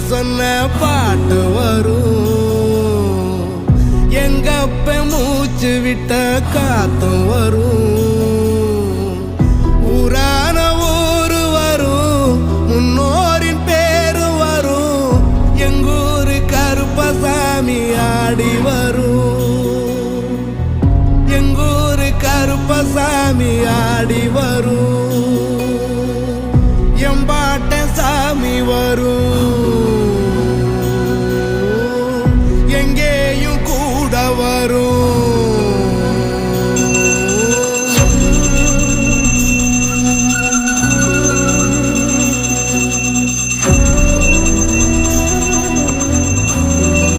சொன்ன பாட்டு வரும். எங்க அப்ப மூச்சு விட்ட காத்தும் வரும். ஊரான ஊரு வரும் முன்னோரின் பேரு வரும். எங்கூரு கருப்பசாமி ஆடி வரும். எங்கூரு கருப்பசாமி ஆடி வரும். வரும்.